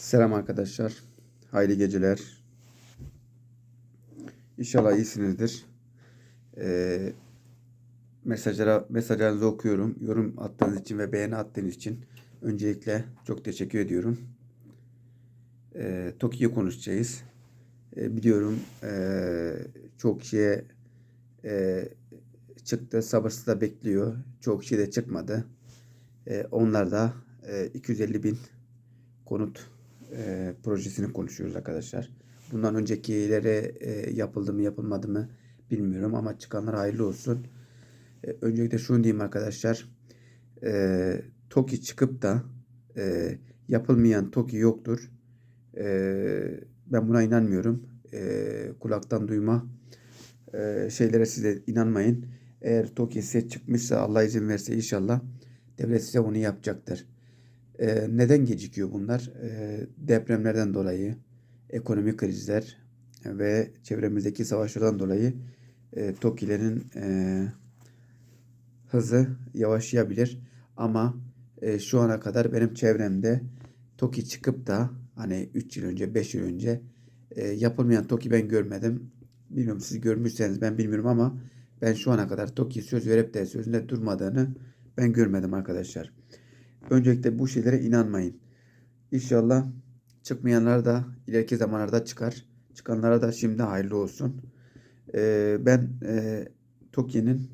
Selam arkadaşlar. Hayırlı geceler. İnşallah iyisinizdir. Ee, mesajlara mesajlarınızı okuyorum. Yorum attığınız için ve beğeni attığınız için öncelikle çok teşekkür ediyorum. Ee, Tokyo'yu konuşacağız. Ee, biliyorum ee, çok kişiye ee, çıktı. Sabırsızla bekliyor. Çok kişi de çıkmadı. Ee, onlar da ee, 250 bin konut e, projesini konuşuyoruz arkadaşlar. Bundan öncekileri e, yapıldı mı yapılmadı mı bilmiyorum ama çıkanlar hayırlı olsun. E, öncelikle şunu diyeyim arkadaşlar. E, TOKİ çıkıp da e, yapılmayan TOKİ yoktur. E, ben buna inanmıyorum. E, kulaktan duyma e, şeylere size inanmayın. Eğer TOKİ size çıkmışsa Allah izin verse inşallah devlet size onu yapacaktır. Neden gecikiyor bunlar? Depremlerden dolayı, ekonomik krizler ve çevremizdeki savaşlardan dolayı e, TOKİ'lerin hızı yavaşlayabilir. Ama şu ana kadar benim çevremde TOKİ çıkıp da hani 3 yıl önce, 5 yıl önce yapılmayan TOKİ ben görmedim. Bilmiyorum siz görmüşseniz ben bilmiyorum ama ben şu ana kadar TOKİ söz verip de sözünde durmadığını ben görmedim arkadaşlar. Öncelikle bu şeylere inanmayın. İnşallah çıkmayanlar da ileriki zamanlarda çıkar. Çıkanlara da şimdi hayırlı olsun. Ee, ben e, Toki'nin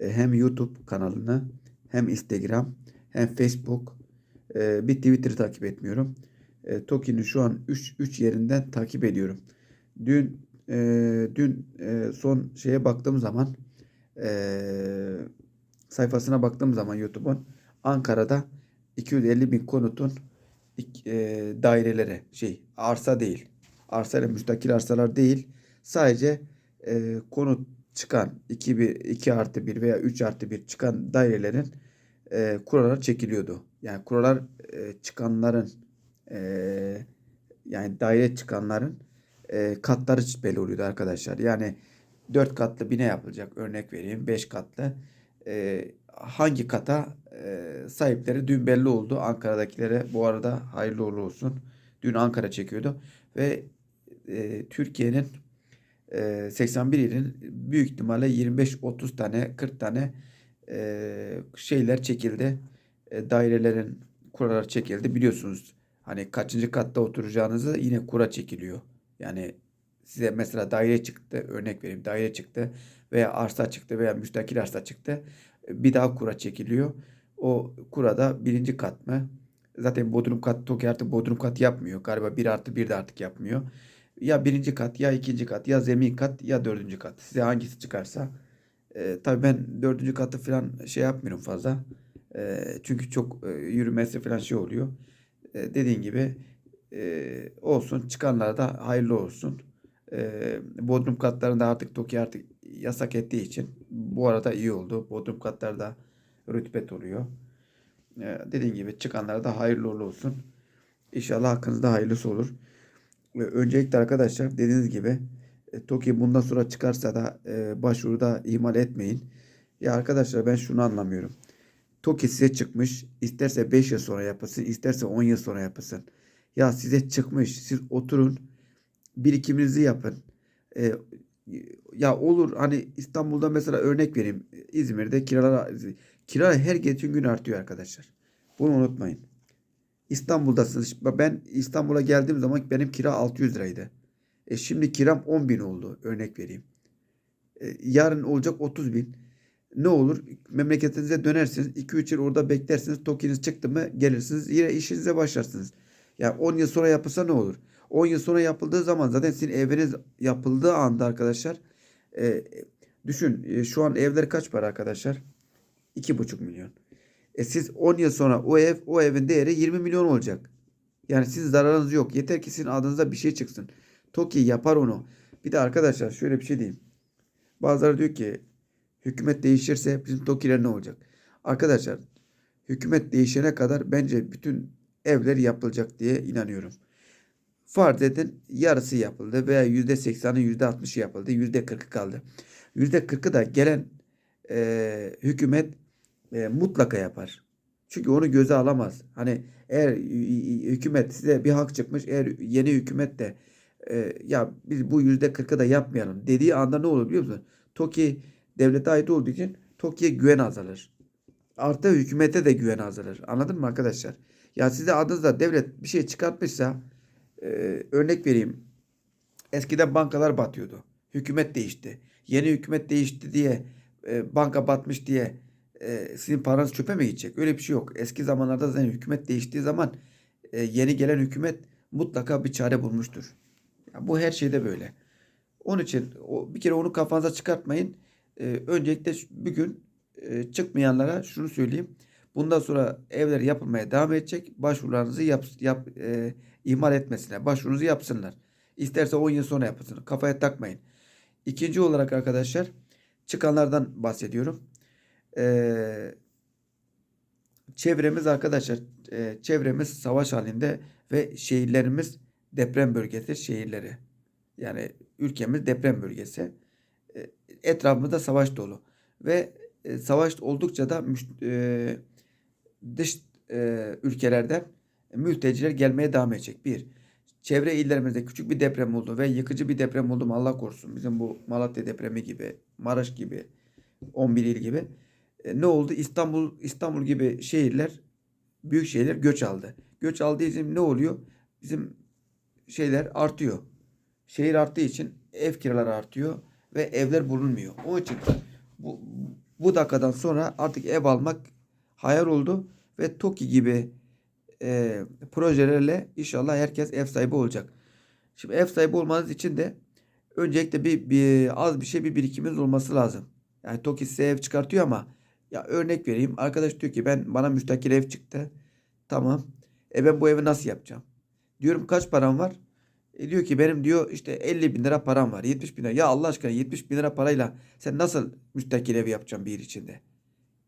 e, hem YouTube kanalını hem Instagram hem Facebook e, bir Twitter takip etmiyorum. E, Toki'nin şu an 3 3 yerinden takip ediyorum. Dün e, dün e, son şeye baktığım zaman e, sayfasına baktığım zaman YouTube'un Ankara'da 250 bin konutun e, dairelere şey arsa değil. Arsa ile müstakil arsalar değil. Sadece e, konut çıkan 2, 1, 2 artı 1 veya 3 artı 1 çıkan dairelerin e, kurallar çekiliyordu. Yani kurallar e, çıkanların e, yani daire çıkanların e, katları belli oluyordu arkadaşlar. Yani 4 katlı bina yapılacak örnek vereyim 5 katlı. E, hangi kata e, sahipleri dün belli oldu. Ankara'dakilere bu arada hayırlı uğurlu olsun. Dün Ankara çekiyordu ve e, Türkiye'nin e, 81 ilin büyük ihtimalle 25-30 tane 40 tane e, şeyler çekildi. E, dairelerin kuralar çekildi. Biliyorsunuz hani kaçıncı katta oturacağınızı yine kura çekiliyor. Yani size mesela daire çıktı örnek vereyim daire çıktı veya arsa çıktı veya müstakil arsa çıktı bir daha kura çekiliyor. O kurada birinci kat mı? Zaten bodrum kat TOKİ artık bodrum kat yapmıyor. Galiba bir artı bir de artık yapmıyor. Ya birinci kat ya ikinci kat ya zemin kat ya dördüncü kat. Size hangisi çıkarsa. E, tabii ben dördüncü katı falan şey yapmıyorum fazla. E, çünkü çok e, yürümesi falan şey oluyor. E, dediğin gibi e, olsun. Çıkanlara da hayırlı olsun. E, bodrum katlarında artık TOKİ artık yasak ettiği için bu arada iyi oldu. Bodrum katlarda rütbet oluyor. Ee, dediğim gibi çıkanlara da hayırlı uğurlu olsun. İnşallah hakkınızda hayırlısı olur. Ee, öncelikle arkadaşlar dediğiniz gibi e, TOKİ bundan sonra çıkarsa da e, başvuruda ihmal etmeyin. Ya arkadaşlar ben şunu anlamıyorum. TOKİ size çıkmış. isterse 5 yıl sonra yapılsın, isterse 10 yıl sonra yapılsın. Ya size çıkmış. Siz oturun. Birikiminizi yapın. E, ya olur hani İstanbul'da mesela örnek vereyim. İzmir'de kiralar kira her geçen gün artıyor arkadaşlar. Bunu unutmayın. İstanbul'dasınız. Ben İstanbul'a geldiğim zaman benim kira 600 liraydı. E şimdi kiram 10 bin oldu örnek vereyim. E, yarın olacak 30 bin. Ne olur memleketinize dönersiniz. 2-3 yıl orada beklersiniz. Tokiniz çıktı mı gelirsiniz. Yine işinize başlarsınız. Ya yani 10 yıl sonra yapılsa ne olur? 10 yıl sonra yapıldığı zaman zaten sizin eviniz yapıldığı anda arkadaşlar e, düşün e, şu an evler kaç para arkadaşlar? 2,5 milyon. E siz 10 yıl sonra o ev o evin değeri 20 milyon olacak. Yani sizin zararınız yok. Yeter ki sizin adınıza bir şey çıksın. TOKİ yapar onu. Bir de arkadaşlar şöyle bir şey diyeyim. Bazıları diyor ki hükümet değişirse bizim TOKİ'ler ne olacak? Arkadaşlar hükümet değişene kadar bence bütün evler yapılacak diye inanıyorum. Farz edin yarısı yapıldı veya yüzde seksanı yüzde altmışı yapıldı. Yüzde kırkı kaldı. Yüzde kırkı da gelen e, hükümet e, mutlaka yapar. Çünkü onu göze alamaz. Hani eğer hükümet size bir hak çıkmış eğer yeni hükümet de e, ya biz bu yüzde kırkı da yapmayalım dediği anda ne olur biliyor musun? TOKİ devlete ait olduğu için TOKİ'ye güven azalır. Artı hükümete de güven azalır. Anladın mı arkadaşlar? Ya size adınızda devlet bir şey çıkartmışsa e, örnek vereyim. Eskiden bankalar batıyordu. Hükümet değişti. Yeni hükümet değişti diye e, banka batmış diye e, sizin paranız çöpe mi gidecek? Öyle bir şey yok. Eski zamanlarda zaten hükümet değiştiği zaman e, yeni gelen hükümet mutlaka bir çare bulmuştur. Ya bu her şeyde böyle. Onun için o, bir kere onu kafanıza çıkartmayın. E, öncelikle bugün e, çıkmayanlara şunu söyleyeyim. Bundan sonra evler yapılmaya devam edecek. Başvurularınızı yap, yap, e, ihmal etmesine. Başvurunuzu yapsınlar. İsterse 10 yıl sonra yapsın. Kafaya takmayın. İkinci olarak arkadaşlar çıkanlardan bahsediyorum. Ee, çevremiz arkadaşlar e, çevremiz savaş halinde ve şehirlerimiz deprem bölgesi şehirleri. Yani ülkemiz deprem bölgesi. E, etrafımızda savaş dolu. Ve e, savaş oldukça da e, dış e, ülkelerden mülteciler gelmeye devam edecek. Bir, çevre illerimizde küçük bir deprem oldu ve yıkıcı bir deprem oldu mu Allah korusun. Bizim bu Malatya depremi gibi, Maraş gibi, 11 il gibi. E, ne oldu? İstanbul İstanbul gibi şehirler, büyük şehirler göç aldı. Göç aldığı için ne oluyor? Bizim şeyler artıyor. Şehir arttığı için ev kiraları artıyor ve evler bulunmuyor. Onun için bu, bu dakikadan sonra artık ev almak hayal oldu ve TOKİ gibi e, projelerle inşallah herkes ev sahibi olacak. Şimdi ev sahibi olmanız için de öncelikle bir, bir az bir şey bir birikiminiz olması lazım. Yani TOKİ size ev çıkartıyor ama ya örnek vereyim. Arkadaş diyor ki ben bana müstakil ev çıktı. Tamam. E ben bu evi nasıl yapacağım? Diyorum kaç param var? E diyor ki benim diyor işte 50 bin lira param var. 70 bin lira. Ya Allah aşkına 70 bin lira parayla sen nasıl müstakil ev yapacaksın bir içinde?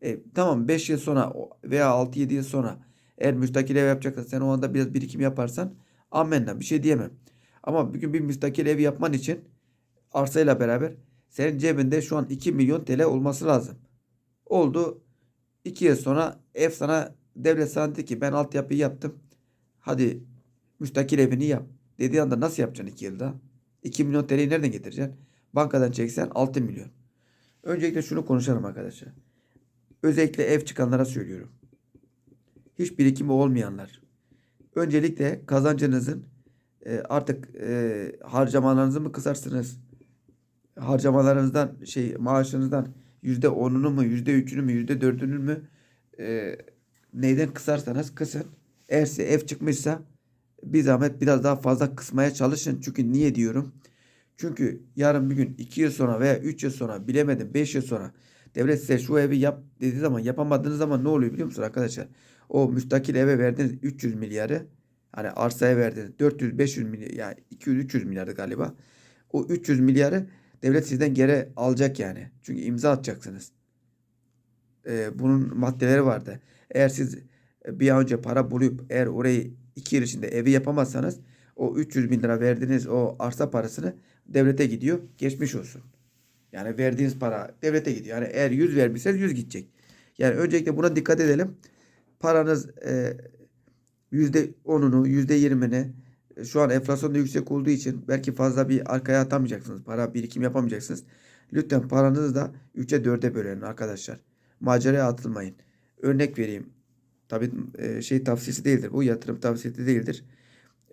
E, tamam 5 yıl sonra veya 6-7 yıl sonra eğer müstakil ev yapacaksan sen o anda biraz birikim yaparsan amenna bir şey diyemem. Ama bugün bir müstakil ev yapman için arsayla beraber senin cebinde şu an 2 milyon TL olması lazım. Oldu 2 yıl sonra ev sana devlet sana dedi ki ben altyapıyı yaptım. Hadi müstakil evini yap. Dediği anda nasıl yapacaksın 2 yılda? 2 milyon TL'yi nereden getireceksin? Bankadan çeksen 6 milyon. Öncelikle şunu konuşalım arkadaşlar. Özellikle ev çıkanlara söylüyorum. Hiç birikimi olmayanlar. Öncelikle kazancınızın e, artık e, harcamalarınızı mı kısarsınız? Harcamalarınızdan şey maaşınızdan yüzde onunu mu yüzde üçünü mü yüzde dördünü mü e, neyden kısarsanız kısın. Eğer size ev çıkmışsa bir zahmet biraz daha fazla kısmaya çalışın. Çünkü niye diyorum? Çünkü yarın bir gün 2 yıl sonra veya 3 yıl sonra bilemedim 5 yıl sonra devlet size şu evi yap dediği zaman yapamadığınız zaman ne oluyor biliyor musunuz arkadaşlar? O müstakil eve verdiğiniz 300 milyarı hani arsaya verdiğiniz 400-500 milyar yani 200-300 milyardı galiba. O 300 milyarı devlet sizden geri alacak yani. Çünkü imza atacaksınız. Ee, bunun maddeleri vardı. Eğer siz bir an önce para bulup eğer orayı 2 yıl içinde evi yapamazsanız o 300 bin lira verdiğiniz o arsa parasını devlete gidiyor. Geçmiş olsun. Yani verdiğiniz para devlete gidiyor. Yani eğer 100 vermişseniz 100 gidecek. Yani öncelikle buna dikkat edelim. Paranız e, %10'unu, %20'ni e, şu an enflasyon da yüksek olduğu için belki fazla bir arkaya atamayacaksınız. Para birikim yapamayacaksınız. Lütfen paranızı da 3'e 4'e bölün arkadaşlar. Maceraya atılmayın. Örnek vereyim. Tabii e, şey tavsiyesi değildir. Bu yatırım tavsiyesi değildir.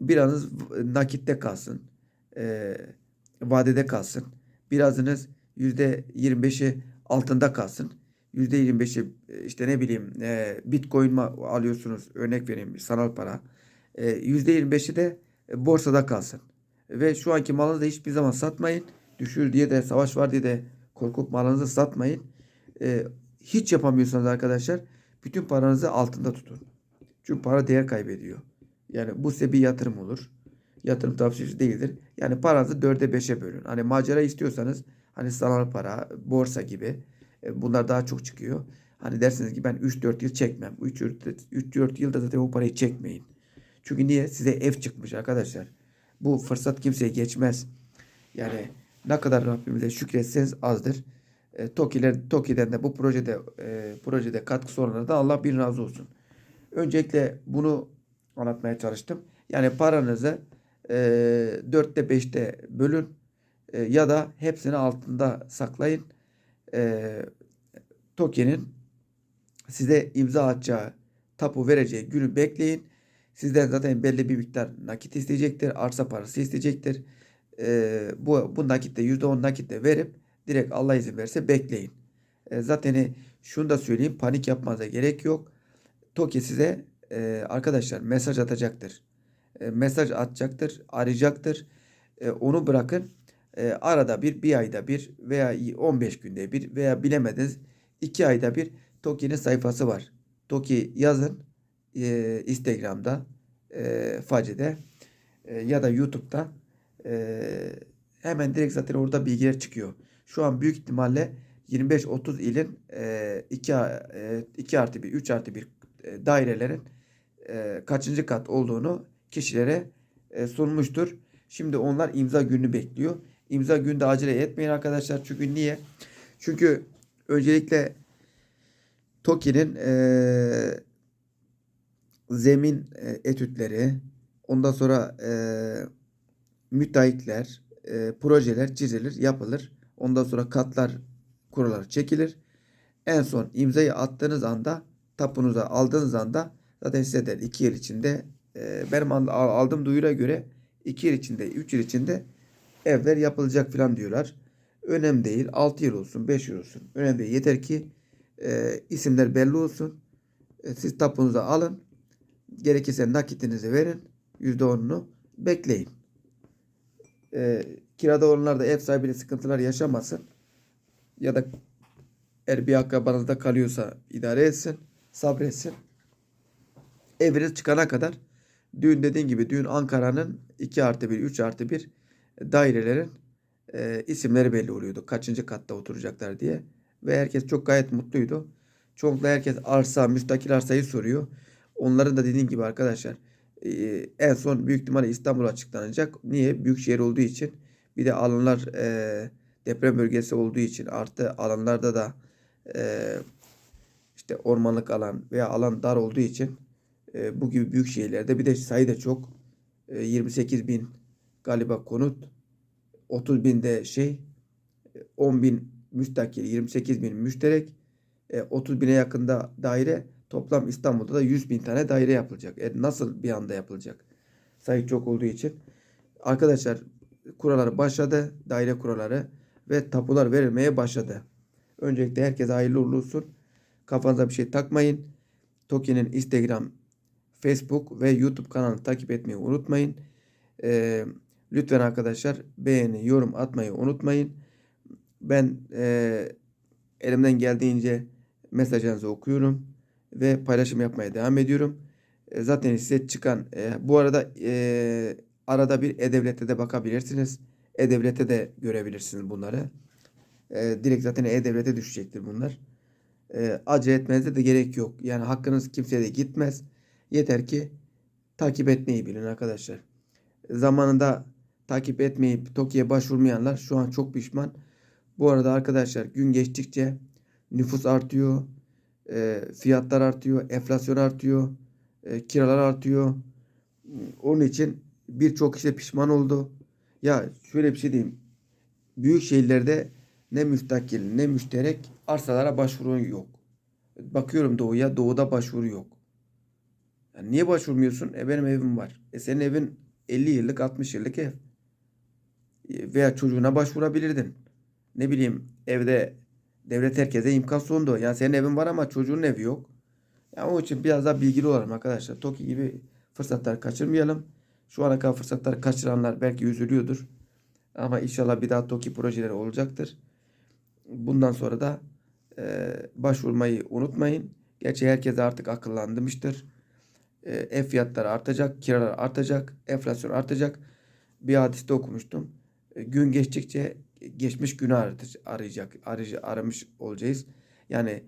Biranız nakitte kalsın. E, vadede kalsın. Birazınız %25'i altında kalsın. %25'i e, işte ne bileyim e, bitcoin alıyorsunuz örnek vereyim sanal para. E, %25'i de borsada kalsın. Ve şu anki malınızı hiçbir zaman satmayın. Düşür diye de savaş var diye de korkup malınızı satmayın. E, hiç yapamıyorsanız arkadaşlar bütün paranızı altında tutun. Çünkü para değer kaybediyor. Yani bu size bir yatırım olur. Yatırım tavsiyesi değildir. Yani paranızı dörde beşe bölün. Hani macera istiyorsanız hani sanal para, borsa gibi e, bunlar daha çok çıkıyor. Hani dersiniz ki ben 3-4 yıl çekmem. 3-4 yılda zaten o parayı çekmeyin. Çünkü niye? Size ev çıkmış arkadaşlar. Bu fırsat kimseye geçmez. Yani ne kadar Rabbimize şükretseniz azdır. E, TOKİ'ler, TOKİ'den de bu projede e, projede katkısı olanlara da Allah bir razı olsun. Öncelikle bunu anlatmaya çalıştım. Yani paranızı e, dörtte beşte bölün e, ya da hepsini altında saklayın. E, Toki'nin size imza atacağı, tapu vereceği günü bekleyin. Sizden zaten belli bir miktar nakit isteyecektir. Arsa parası isteyecektir. E, bu, bu nakitte %10 nakitte verip direkt Allah izin verirse bekleyin. E, zaten şunu da söyleyeyim panik yapmanıza gerek yok. Toki size e, arkadaşlar mesaj atacaktır. E, mesaj atacaktır, arayacaktır. E, onu bırakın. E, arada bir, bir ayda bir veya 15 günde bir veya bilemediniz iki ayda bir Toki'nin sayfası var. Toki yazın e, Instagram'da, e, Face'de e, ya da YouTube'da e, hemen direkt zaten orada bilgiler çıkıyor. Şu an büyük ihtimalle 25-30 ilin e, 2, e, 2 artı 1, 3 artı 1 e, dairelerin e, kaçıncı kat olduğunu kişilere e, sunmuştur. Şimdi onlar imza gününü bekliyor. İmza günde acele etmeyin arkadaşlar. Çünkü niye? Çünkü öncelikle TOKİ'nin e, zemin e, etütleri, ondan sonra e, müteahhitler, e, projeler çizilir, yapılır. Ondan sonra katlar kurulur, çekilir. En son imzayı attığınız anda, tapunuza aldığınız anda zaten size der 2 yıl içinde e, benim al- aldığım duyura göre 2 yıl içinde, 3 yıl içinde evler yapılacak falan diyorlar. Önemli değil. 6 yıl olsun, 5 yıl olsun. Önemli değil. Yeter ki e, isimler belli olsun. E, siz tapunuzu alın. Gerekirse nakitinizi verin. %10'unu bekleyin. E, kirada olanlar da ev sahibiyle sıkıntılar yaşamasın. Ya da eğer bir akrabanızda kalıyorsa idare etsin. Sabretsin. Eviniz çıkana kadar düğün dediğin gibi düğün Ankara'nın 2 artı 1, 3 artı 1 dairelerin e, isimleri belli oluyordu. Kaçıncı katta oturacaklar diye. Ve herkes çok gayet mutluydu. Çoğunlukla herkes arsa, müstakil arsayı soruyor. Onların da dediğim gibi arkadaşlar e, en son büyük ihtimalle İstanbul açıklanacak. Niye? Büyük şehir olduğu için. Bir de alanlar e, deprem bölgesi olduğu için artı alanlarda da e, işte ormanlık alan veya alan dar olduğu için e, bu gibi büyük şehirlerde bir de sayı da çok. E, 28 bin galiba konut 30 binde şey 10 bin müstakil 28 bin müşterek e, 30 bine yakında daire toplam İstanbul'da da 100 bin tane daire yapılacak. E, nasıl bir anda yapılacak? Sayı çok olduğu için. Arkadaşlar kuralları başladı. Daire kuralları ve tapular verilmeye başladı. Öncelikle herkese hayırlı uğurlu olsun. Kafanıza bir şey takmayın. Toki'nin Instagram, Facebook ve YouTube kanalını takip etmeyi unutmayın. Ee, lütfen arkadaşlar beğeni, yorum atmayı unutmayın. Ben e, elimden geldiğince mesajlarınızı okuyorum ve paylaşım yapmaya devam ediyorum. E, zaten size çıkan e, bu arada e, arada bir E-Devlet'te de bakabilirsiniz. E-Devlet'te de görebilirsiniz bunları. E, direkt zaten E-Devlet'e düşecektir bunlar. E, acele etmenize de gerek yok. Yani hakkınız kimseye de gitmez. Yeter ki takip etmeyi bilin arkadaşlar. Zamanında takip etmeyip TOKİ'ye başvurmayanlar şu an çok pişman. Bu arada arkadaşlar gün geçtikçe nüfus artıyor, e, fiyatlar artıyor, enflasyon artıyor, e, kiralar artıyor. Onun için birçok kişi pişman oldu. Ya şöyle bir şey diyeyim. Büyük şehirlerde ne müstakil ne müşterek arsalara başvuru yok. Bakıyorum doğuya doğuda başvuru yok. Ya niye başvurmuyorsun? E benim evim var. E senin evin 50 yıllık 60 yıllık ev. E, Veya çocuğuna başvurabilirdin. Ne bileyim evde devlet herkese imkan sundu. Yani senin evin var ama çocuğun evi yok. Yani onun için biraz daha bilgili olalım arkadaşlar. TOKİ gibi fırsatlar kaçırmayalım. Şu ana kadar fırsatları kaçıranlar belki üzülüyordur. Ama inşallah bir daha TOKİ projeleri olacaktır. Bundan sonra da e, başvurmayı unutmayın. Gerçi herkes artık akıllandırmıştır. E, ev fiyatları artacak, kiralar artacak, enflasyon artacak. Bir hadiste okumuştum. E, gün geçtikçe geçmiş günü arayacak, arayıcı, aramış olacağız. Yani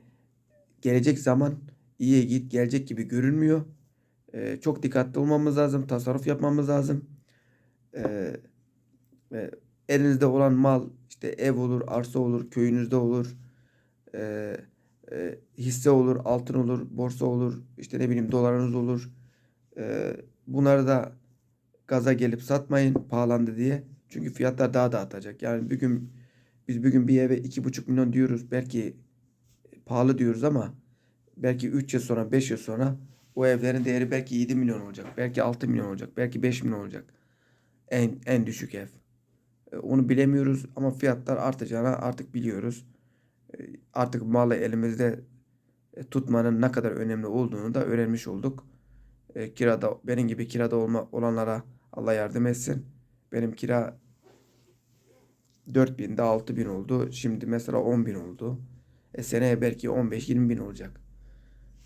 gelecek zaman iyiye git gelecek gibi görünmüyor. E, çok dikkatli olmamız lazım, tasarruf yapmamız lazım. E, ve elinizde olan mal işte ev olur, arsa olur, köyünüzde olur, e, e, hisse olur, altın olur, borsa olur, işte ne bileyim dolarınız olur. E, bunları da gaza gelip satmayın pahalandı diye. Çünkü fiyatlar daha da artacak. Yani bugün biz bugün bir eve iki buçuk milyon diyoruz. Belki pahalı diyoruz ama belki 3 yıl sonra 5 yıl sonra o evlerin değeri belki 7 milyon olacak. Belki 6 milyon olacak. Belki 5 milyon olacak. En en düşük ev. E, Onu bilemiyoruz ama fiyatlar artacağını artık biliyoruz. E, Artık malı elimizde e, tutmanın ne kadar önemli olduğunu da öğrenmiş olduk. E, kirada benim gibi kirada olma olanlara Allah yardım etsin. Benim kira 4000'de 6000 oldu. Şimdi mesela 10.000 oldu. E seneye belki 15-20 bin olacak.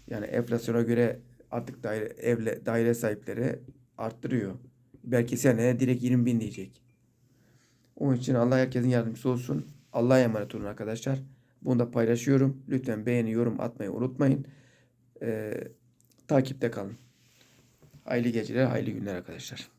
Yani enflasyona göre artık daire, evle, daire sahipleri arttırıyor. Belki seneye direkt 20 bin diyecek. Onun için Allah herkesin yardımcısı olsun. Allah'a emanet olun arkadaşlar. Bunu da paylaşıyorum. Lütfen beğeni, yorum atmayı unutmayın. Ee, takipte kalın. Hayırlı geceler, hayırlı günler arkadaşlar.